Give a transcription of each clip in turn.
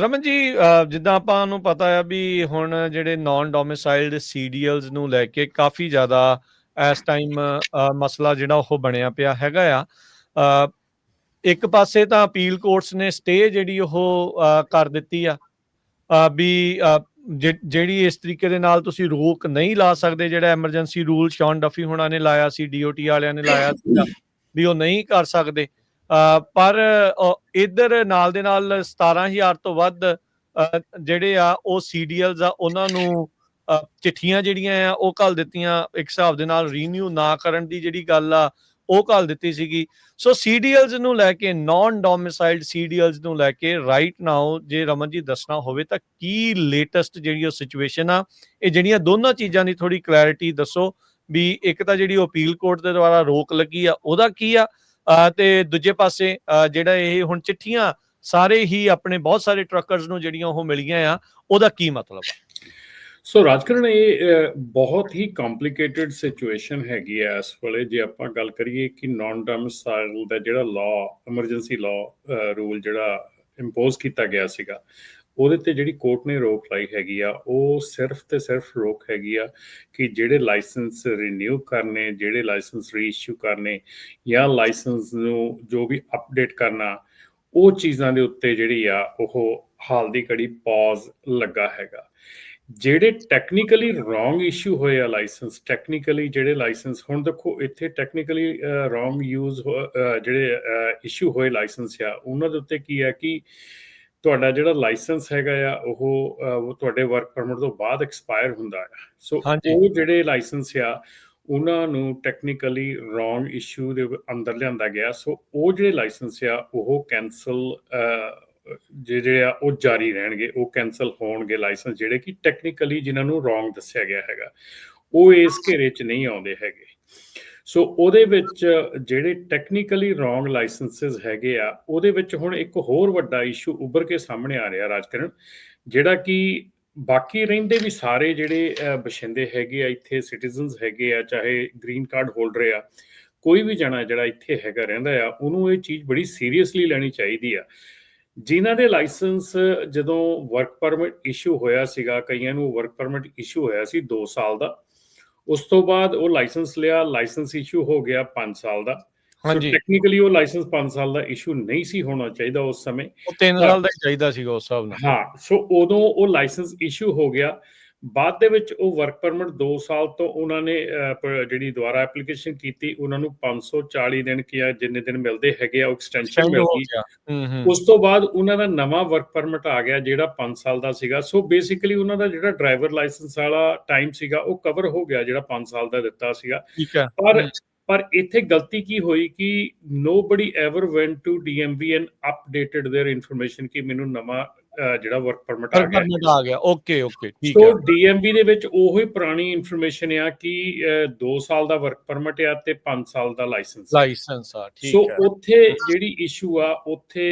ਰਮਨ ਜੀ ਜਿੱਦਾਂ ਆਪਾਂ ਨੂੰ ਪਤਾ ਆ ਵੀ ਹੁਣ ਜਿਹੜੇ ਨਾਨ ਡੋਮਿਸਾਈਲਡ ਸੀਡੀਐਲਸ ਨੂੰ ਲੈ ਕੇ ਕਾਫੀ ਜ਼ਿਆਦਾ ਇਸ ਟਾਈਮ ਮਸਲਾ ਜਿਹੜਾ ਉਹ ਬਣਿਆ ਪਿਆ ਹੈਗਾ ਆ। ਇੱਕ ਪਾਸੇ ਤਾਂ ਅਪੀਲ ਕੋਰਟਸ ਨੇ ਸਟੇ ਜਿਹੜੀ ਉਹ ਕਰ ਦਿੱਤੀ ਆ ਵੀ ਜਿਹੜੀ ਇਸ ਤਰੀਕੇ ਦੇ ਨਾਲ ਤੁਸੀਂ ਰੋਕ ਨਹੀਂ ਲਾ ਸਕਦੇ, ਜਿਹੜਾ ਐਮਰਜੈਂਸੀ ਰੂਲ ਸ਼ੌਨ ਡਫੀ ਹੁਣਾਂ ਨੇ ਲਾਇਆ ਸੀ ਡੀਓਟੀ ਵਾਲਿਆਂ ਨੇ ਲਾਇਆ ਸੀ ਵੀ ਉਹ ਨਹੀਂ ਕਰ ਸਕਦੇ। ਪਰ ਅ, ਇੱਧਰ ਨਾਲ ਦੇ ਨਾਲ 17000 ਤੋਂ ਵੱਧ ਜਿਹੜੇ ਆ ਉਹ ਸੀਡੀਐਲਸ ਆ ਉਹਨਾਂ ਨੂੰ ਚਿੱਠੀਆਂ ਜਿਹੜੀਆਂ ਆ ਉਹ ਘੱਲ ਦਿੱਤੀਆਂ। ਇੱਕ ਹਿਸਾਬ ਦੇ ਨਾਲ ਰੀਨਿਊ ਨਾ ਕਰਨ ਦੀ ਜਿਹੜੀ ਗੱਲ ਆ ਉਹ ਘੱਲ ਦਿੱਤੀ ਸੀਗੀ। ਸੋ ਸੀਡੀਐਲਸ ਨੂੰ ਲੈ ਕੇ ਨਾਨ ਡੋਮਿਸਾਈਲਡ ਸੀਡੀਐਲਸ ਨੂੰ ਲੈ ਕੇ ਰਾਈਟ ਨਾਓ ਜੇ ਰਮਨ ਜੀ ਦੱਸਣਾ ਹੋਵੇ ਤਾਂ ਕੀ ਲੇਟੈਸਟ ਜਿਹੜੀ ਉਹ ਸਿਚੁਏਸ਼ਨ ਆ ਇਹ ਜਿਹੜੀਆਂ ਦੋਨਾਂ ਚੀਜ਼ਾਂ ਦੀ ਥੋੜੀ ਕਲੈਰਿਟੀ ਦੱਸੋ ਵੀ ਇੱਕ ਤਾਂ ਜਿਹੜੀ ਅਪੀਲ ਕੋਰਟ ਦੇ ਦੁਆਰਾ ਰੋਕ ਲੱਗੀ ਆ ਉਹਦਾ ਕੀ ਆ? ਤੇ ਦੂਜੇ ਪਾਸੇ ਜਿਹੜਾ ਇਹ ਹੁਣ ਚਿੱਠੀਆਂ ਸਾਰੇ ਹੀ ਆਪਣੇ ਬਹੁਤ ਸਾਰੇ ਟਰੱਕਰਸ ਨੂੰ ਜਿਹੜੀਆਂ ਉਹ ਮਿਲੀਆਂ ਆ, ਉਹਦਾ ਕੀ ਮਤਲਬ ਆ? ਸੋ ਰਾਜਕਰਨ, ਇਹ ਬਹੁਤ ਹੀ ਕੰਪਲਿਕੇਟਿਡ ਸਿਚੁਏਸ਼ਨ ਹੈਗੀ ਹੈ ਇਸ ਵੇਲੇ। ਜੇ ਆਪਾਂ ਗੱਲ ਕਰੀਏ ਕਿ ਨਾਨ ਡੋਮਿਸਾਈਲ ਦਾ ਜਿਹੜਾ ਲਾਅ ਐਮਰਜੈਂਸੀ ਲਾਅ ਰੂਲ ਜਿਹੜਾ ਇੰਪੋਜ਼ ਕੀਤਾ ਗਿਆ ਸੀਗਾ ਉਹਦੇ ਤੇ ਜਿਹੜੀ ਕੋਰਟ ਨੇ ਰੋਕ ਲਾਈ ਹੈਗੀ ਆ, ਉਹ ਸਿਰਫ ਤੇ ਸਿਰਫ ਰੋਕ ਹੈਗੀ ਆ ਕਿ ਜਿਹੜੇ ਲਾਇਸੈਂਸ ਰੀਨਿਊ ਕਰਨੇ, ਜਿਹੜੇ ਲਾਇਸੈਂਸ ਰੀਇਸ਼ੂ ਕਰਨੇ ਜਾਂ ਲਾਇਸੈਂਸ ਨੂੰ ਜੋ ਵੀ ਅਪਡੇਟ ਕਰਨਾ, ਉਹ ਚੀਜ਼ਾਂ ਦੇ ਉੱਤੇ ਜਿਹੜੀ ਆ, ਉਹ ਹਾਲ ਦੀ ਘੜੀ ਪੌਜ਼ ਲੱਗਾ ਹੈਗਾ। ਜਿਹੜੇ ਟੈਕਨੀਕਲੀ ਰੋਂਗ ਇਸ਼ੂ ਹੋਏ ਆ ਲਾਇਸੈਂਸ ਟੈਕਨੀਕਲੀ ਜਿਹੜੇ ਲਾਇਸੈਂਸ ਹੁਣ ਦੇਖੋ ਇੱਥੇ ਟੈਕਨੀਕਲੀ ਰੋਂਗ ਯੂਜ਼ ਜਿਹੜੇ ਇਸ਼ੂ ਹੋਏ ਲਾਇਸੈਂਸ ਆ, ਉਹਨਾਂ ਦੇ ਉੱਤੇ ਕੀ ਹੈ ਕਿ ਤੁਹਾਡਾ ਜਿਹੜਾ ਲਾਇਸੈਂਸ ਹੈਗਾ ਆ ਉਹ ਤੁਹਾਡੇ ਵਰਕ ਪਰਮਿਟ ਤੋਂ ਬਾਅਦ ਐਕਸਪਾਇਰ ਹੁੰਦਾ ਹੈ ਸੋ। ਉਹ ਜਿਹੜੇ ਲਾਇਸੈਂਸ ਆ ਉਹਨਾਂ ਨੂੰ ਟੈਕਨੀਕਲੀ ਰੋਂਗ ਇਸ਼ੂ ਦੇ ਅੰਦਰ ਲਿਆਂਦਾ ਗਿਆ। ਸੋ ਉਹ ਜਿਹੜੇ ਲਾਇਸੈਂਸ ਆ ਉਹ ਕੈਨਸਲ ਜਿਹੜੇ ਆ ਉਹ ਜਾਰੀ ਰਹਿਣਗੇ। ਉਹ ਕੈਨਸਲ ਹੋਣਗੇ ਲਾਇਸੈਂਸ ਜਿਹੜੇ ਕਿ ਟੈਕਨੀਕਲੀ ਜਿਨ੍ਹਾਂ ਨੂੰ ਰੋਂਗ ਦੱਸਿਆ ਗਿਆ ਹੈਗਾ। ਉਹ ਇਸ ਘੇਰੇ 'ਚ ਨਹੀਂ ਆਉਂਦੇ ਹੈਗੇ। ਸੋ ਉਹਦੇ ਵਿੱਚ ਜਿਹੜੇ ਟੈਕਨੀਕਲੀ ਰੋਂਗ ਲਾਇਸੈਂਸਸ ਹੈਗੇ ਆ ਉਹਦੇ ਵਿੱਚ ਹੁਣ ਇੱਕ ਹੋਰ ਵੱਡਾ ਇਸ਼ੂ ਉੱਭਰ ਕੇ ਸਾਹਮਣੇ ਆ ਰਿਹਾ ਰਾਜਕਰਨ ਜਿਹੜਾ ਕਿ ਬਾਕੀ ਰਹਿੰਦੇ ਵੀ ਸਾਰੇ ਜਿਹੜੇ ਅਹ, ਬਸ਼ਿੰਦੇ ਹੈਗੇ ਆ ਇੱਥੇ ਸਿਟੀਜ਼ਨਸ ਹੈਗੇ ਆ ਚਾਹੇ ਗ੍ਰੀਨ ਕਾਰਡ ਹੋਲਡਰ ਆ ਕੋਈ ਵੀ ਜਣਾ ਜਿਹੜਾ ਇੱਥੇ ਹੈਗਾ ਰਹਿੰਦਾ ਆ ਉਹਨੂੰ ਇਹ ਚੀਜ਼ ਬੜੀ ਸੀਰੀਅਸਲੀ ਲੈਣੀ ਚਾਹੀਦੀ ਆ। ਜਿਨ੍ਹਾਂ ਦੇ ਲਾਇਸੈਂਸ ਜਦੋਂ ਵਰਕ ਪਰਮਿਟ ਇਸ਼ੂ ਹੋਇਆ ਸੀਗਾ ਕਈਆਂ ਨੂੰ ਵਰਕ ਪਰਮਿਟ ਇਸ਼ੂ ਹੋਇਆ ਸੀ 2 ਸਾਲ ਦਾ ਉਸ ਤੋਂ ਬਾਅਦ ਉਹ ਲਾਇਸੈਂਸ ਲਿਆ ਲਾਇਸੈਂਸ ਇਸ਼ੂ ਹੋ ਗਿਆ 5 ਸਾਲ ਦਾ। ਹਾਂਜੀ। ਟੈਕਨੀਕਲੀ ਉਹ ਲਾਇਸੈਂਸ 5 ਸਾਲ ਦਾ ਇਸ਼ੂ ਨਹੀਂ ਸੀ ਹੋਣਾ ਚਾਹੀਦਾ ਉਸ ਸਮੇਂ। ਉਹ 3 ਸਾਲ ਦਾ ਹੀ ਚਾਹੀਦਾ ਸੀਗਾ ਉਸ ਹਿਸਾਬ ਨਾਲ। ਹਾਂ ਸੋ ਉਦੋਂ ਉਹ ਲਾਇਸੈਂਸ ਇਸ਼ੂ ਹੋ ਗਿਆ। ਬਾਅਦ ਦੇ ਵਿੱਚ ਉਹ ਵਰਕ ਪਰਮਿਟ 2 ਸਾਲ ਤੋਂ ਉਹਨਾਂ ਨੇ ਜਿਹੜੀ ਦੁਬਾਰਾ ਐਪਲੀਕੇਸ਼ਨ ਕੀਤੀ ਉਹਨਾਂ ਨੂੰ 540 ਦਿਨ ਕੀ ਆ ਜਿੰਨੇ ਦਿਨ ਮਿਲਦੇ ਹੈਗੇ ਆ ਉਹ ਐਕਸਟੈਂਸ਼ਨ ਮਿਲ ਗਈ ਉਸ ਤੋਂ ਬਾਅਦ ਉਹਨਾਂ ਦਾ ਨਵਾਂ ਵਰਕ ਪਰਮਿਟ ਆ ਗਿਆ ਜਿਹੜਾ 5 ਸਾਲ ਦਾ ਸੀਗਾ। ਸੋ ਬੇਸਿਕਲੀ ਉਹਨਾਂ ਦਾ ਜਿਹੜਾ ਡਰਾਈਵਰ ਲਾਇਸੈਂਸ ਵਾਲਾ ਟਾਈਮ ਸੀਗਾ ਉਹ ਕਵਰ ਹੋ ਗਿਆ ਜਿਹੜਾ 5 ਸਾਲ ਦਾ ਦਿੱਤਾ ਸੀਗਾ। ਪਰ ਪਰ ਇੱਥੇ ਗਲਤੀ ਕੀ ਹੋਈ ਕਿ nobody ever went to DMV and updated their information ਕਿ ਮੈਨੂੰ ਨਵਾਂ ਜਿਹੜਾ ਵਰਕ ਪਰਮਿਟ ਆ ਗਿਆ ਆ ਗਿਆ। ਓਕੇ ਓਕੇ ਠੀਕ ਸੋ ਹੈ। DMV ਦੇ ਵਿੱਚ ਉਹੀ ਪੁਰਾਣੀ ਇਨਫੋਰਮੇਸ਼ਨ ਆ ਕਿ 2 ਸਾਲ ਦਾ ਵਰਕ ਪਰਮਿਟ ਆ ਤੇ 5 ਸਾਲ ਦਾ ਲਾਇਸੈਂਸ ਲਾਇਸੈਂਸ ਆ ਠੀਕ ਸੋ ਹੈ। ਉੱਥੇ ਜਿਹੜੀ ਇਸ਼ੂ ਆ ਉੱਥੇ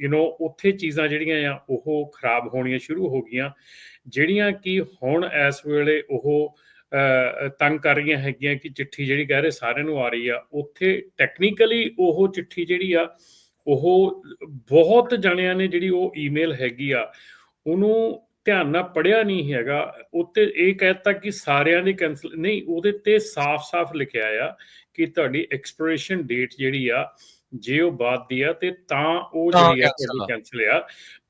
ਯੂ نو ਉੱਥੇ ਚੀਜ਼ਾਂ ਜਿਹੜੀਆਂ ਆ ਉਹ ਖਰਾਬ ਹੋਣੀਆਂ ਸ਼ੁਰੂ ਹੋ ਗਈਆਂ। ਜਿਹੜੀਆਂ ਕਿ ਹੁਣ ਇਸ ਵੇਲੇ ਉਹ ਤੰਗ ਕਰ ਰਹੀਆਂ ਹੈਗੀਆਂ ਕਿ ਚਿੱਠੀ ਜਿਹੜੀ ਕਹਿ ਰਹੇ ਸਾਰਿਆਂ ਨੂੰ ਆ ਰਹੀ ਆ ਉੱਥੇ ਟੈਕਨੀਕਲੀ ਉਹ ਚਿੱਠੀ ਜਿਹੜੀ ਆ ਉਹ ਬਹੁਤ ਜਣਿਆਂ ਨੇ ਜਿਹੜੀ ਉਹ ਈਮੇਲ ਹੈਗੀ ਆ, ਉਹਨੂੰ ਧਿਆਨ ਨਾਲ ਪੜਿਆ ਨਹੀਂ ਹੈਗਾ। ਉੱਤੇ ਇਹ ਕਹਿਤਾ ਕਿ ਸਾਰਿਆਂ ਦੀ ਕੈਨਸਲ ਨਹੀਂ, ਉਹਦੇ ਤੇ ਸਾਫ਼-ਸਾਫ਼ ਲਿਖਿਆ ਆ ਕਿ ਤੁਹਾਡੀ ਐਕਸਪੀਰੇਸ਼ਨ ਡੇਟ ਜਿਹੜੀ ਆ ਜੇ ਉਹ ਬਾਅਦ ਦੀ ਆ ਤੇ ਤਾਂ ਉਹ ਜਿਹੜੀ ਆ ਤੁਹਾਡੀ ਆ। ਕੈਨਸਲ ਆ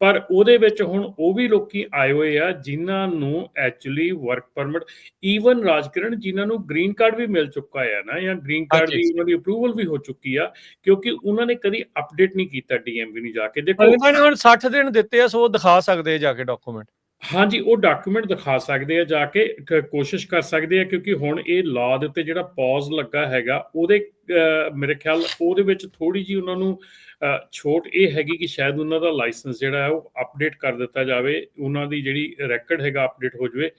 ਪਰ ਉਹਦੇ ਵਿੱਚ ਹੁਣ ਉਹ ਵੀ ਲੋਕੀ ਆਏ ਹੋਏ ਆ ਜਿਨ੍ਹਾਂ ਨੂੰ actually work permit even Rajkiran ਜਿਨ੍ਹਾਂ ਨੂੰ ਗ੍ਰੀਨ ਕਾਰਡ ਵੀ ਮਿਲ ਚੁੱਕਾ ਹੈ ਨਾ ਜਾਂ ਗ੍ਰੀਨ ਕਾਰਡ। ਦੀ ਉਹਨਾਂ ਦੀ ਅਪਰੂਵਲ ਵੀ ਹੋ ਚੁੱਕੀ ਆ ਕਿਉਂਕਿ ਉਹਨਾਂ ਨੇ ਕਦੀ ਅਪਡੇਟ ਨਹੀਂ ਕੀਤਾ ਡੀਐਮਵੀ ਨੂੰ ਜਾ ਕੇ ਦੇਖੋ ਉਹਨਾਂ ਨੇ ਹੁਣ 60 ਦਿਨ ਦਿੱਤੇ ਆ ਸੋ ਦਿਖਾ ਸਕਦੇ ਆ ਜਾ ਕੇ ਡਾਕੂਮੈਂਟ ਹਾਂਜੀ ਉਹ ਡਾਕੂਮੈਂਟ ਦਿਖਾ ਸਕਦੇ ਆ ਜਾ ਕੇ ਕੋਸ਼ਿਸ਼ ਕਰ ਸਕਦੇ ਆ ਕਿਉਂਕਿ ਹੁਣ ਇਹ ਲਾਅ ਦੇ ਉੱਤੇ ਜਿਹੜਾ ਪੌਜ਼ ਲੱਗਾ ਹੈਗਾ ਉਹਦੇ ਮੇਰੇ ਖਿਆਲ ਉਹਦੇ ਵਿੱਚ ਥੋੜੀ ਜੀ ਉਹਨਾਂ ਨੂੰ ਛੋਟ ਇਹ ਹੈਗੀ ਕਿ ਸ਼ਾਇਦ ਉਹਨਾਂ ਦਾ ਲਾਇਸੈਂਸ ਜਿਹੜਾ ਹੈ ਉਹ ਅਪਡੇਟ ਕਰ ਦਿੱਤਾ ਜਾਵੇ ਉਹਨਾਂ ਦੀ ਜਿਹੜੀ ਰੈਕਡ ਹੈਗਾ ਅਪਡੇਟ ਹੋ ਜਾਵੇ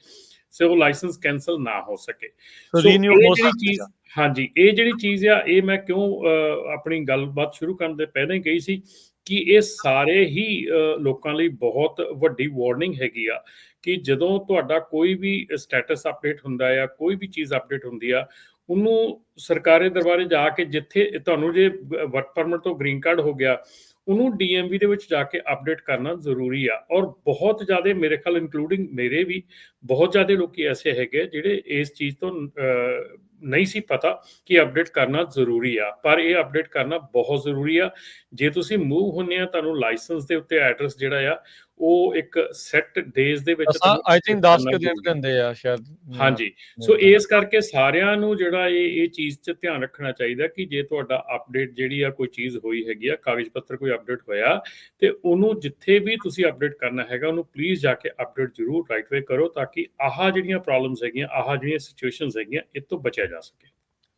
ਸੋ ਉਹ ਲਾਇਸੈਂਸ ਕੈਨਸਲ ਨਾ ਹੋ ਸਕੇ। ਸੋ ਰੀਨਿਊ ਹੋ ਸਕਦੀ ਹਾਂਜੀ ਇਹ ਜਿਹੜੀ ਚੀਜ਼ ਆ ਇਹ ਮੈਂ ਕਿਉਂ ਆਪਣੀ ਗੱਲਬਾਤ ਸ਼ੁਰੂ ਕਰਨ ਦੇ ਪਹਿਲਾਂ ਹੀ ਕਹੀ ਸੀ ਕਿ ਇਹ ਸਾਰੇ ਹੀ ਅਹ, ਲੋਕਾਂ ਲਈ ਬਹੁਤ ਵੱਡੀ ਵਾਰਨਿੰਗ ਹੈਗੀ ਆ ਕਿ ਜਦੋਂ ਤੁਹਾਡਾ ਕੋਈ ਵੀ ਸਟੇਟਸ ਅਪਡੇਟ ਹੁੰਦਾ ਆ ਕੋਈ ਵੀ ਚੀਜ਼ ਅਪਡੇਟ ਹੁੰਦੀ ਆ ਉਹਨੂੰ ਸਰਕਾਰੀ ਦਰਬਾਰੇ ਜਾ ਕੇ ਜਿੱਥੇ ਤੁਹਾਨੂੰ ਜੇ ਵਰਕ ਪਰਮਿਟ ਤੋਂ ਗ੍ਰੀਨ ਕਾਰਡ ਹੋ ਗਿਆ, ਉਹਨੂੰ ਡੀਐਮਵੀ ਦੇ ਵਿੱਚ ਜਾ ਕੇ ਅਪਡੇਟ ਕਰਨਾ ਜ਼ਰੂਰੀ ਆ। ਔਰ ਬਹੁਤ ਜ਼ਿਆਦਾ ਮੇਰੇ ਖਿਆਲ ਇਨਕਲੂਡਿੰਗ ਮੇਰੇ ਵੀ ਬਹੁਤ ਜ਼ਿਆਦਾ ਲੋਕੀ ਐਸੇ ਹੈਗੇ ਜਿਹੜੇ ਇਸ ਚੀਜ਼ ਤੋਂ ਨਹੀਂ ਸੀ ਪਤਾ ਕਿ ਅਪਡੇਟ ਕਰਨਾ ਜ਼ਰੂਰੀ ਆ। ਪਰ ਇਹ ਅਪਡੇਟ ਕਰਨਾ ਬਹੁਤ ਜ਼ਰੂਰੀ ਆ। ਜੇ ਤੁਸੀਂ ਮੂਵ ਹੁੰਨੇ ਆ, ਤੁਹਾਨੂੰ ਲਾਇਸੈਂਸ ਦੇ ਉੱਤੇ ਐਡਰੈਸ ਜਿਹੜਾ ਆ ਉਹ ਇੱਕ ਸੈੱਟ ਡੇਜ਼ ਦੇ ਵਿੱਚ ਆਈ ਥਿੰਕ 10 ਕਰਨਾ ਕੇ ਦਿਨ। ਕਹਿੰਦੇ ਆ ਸ਼ਾਇਦ। ਹਾਂਜੀ। ਸੋ ਇਸ ਕਰਕੇ ਸਾਰਿਆਂ ਨੂੰ ਜਿਹੜਾ ਇਹ ਇਹ ਚੀਜ਼ 'ਚ ਧਿਆਨ ਰੱਖਣਾ ਚਾਹੀਦਾ ਕਿ ਜੇ ਤੁਹਾਡਾ ਅਪਡੇਟ ਜਿਹੜੀ ਆ ਕੋਈ ਚੀਜ਼ ਹੋਈ ਹੈਗੀ ਆ ਕਾਗਜ਼ ਪੱਤਰ ਕੋਈ ਅਪਡੇਟ ਹੋਇਆ ਤੇ ਉਹਨੂੰ ਜਿੱਥੇ ਵੀ ਤੁਸੀਂ ਅਪਡੇਟ ਕਰਨਾ ਹੈਗਾ ਉਹਨੂੰ ਪਲੀਜ਼ ਜਾ ਕੇ ਅਪਡੇਟ ਜ਼ਰੂਰ ਰਾਈਟ ਵੇ ਕਰੋ ਤਾਂ ਕਿ ਆਹ ਜਿਹੜੀਆਂ ਪ੍ਰੋਬਲਮਸ ਹੈਗੀਆਂ ਆਹ ਜਿਹੜੀਆਂ ਸਿਚੁਏਸ਼ਨਸ ਹੈਗੀਆਂ ਇਹ ਤੋਂ ਬਚਿਆ ਜਾ ਸਕੇ।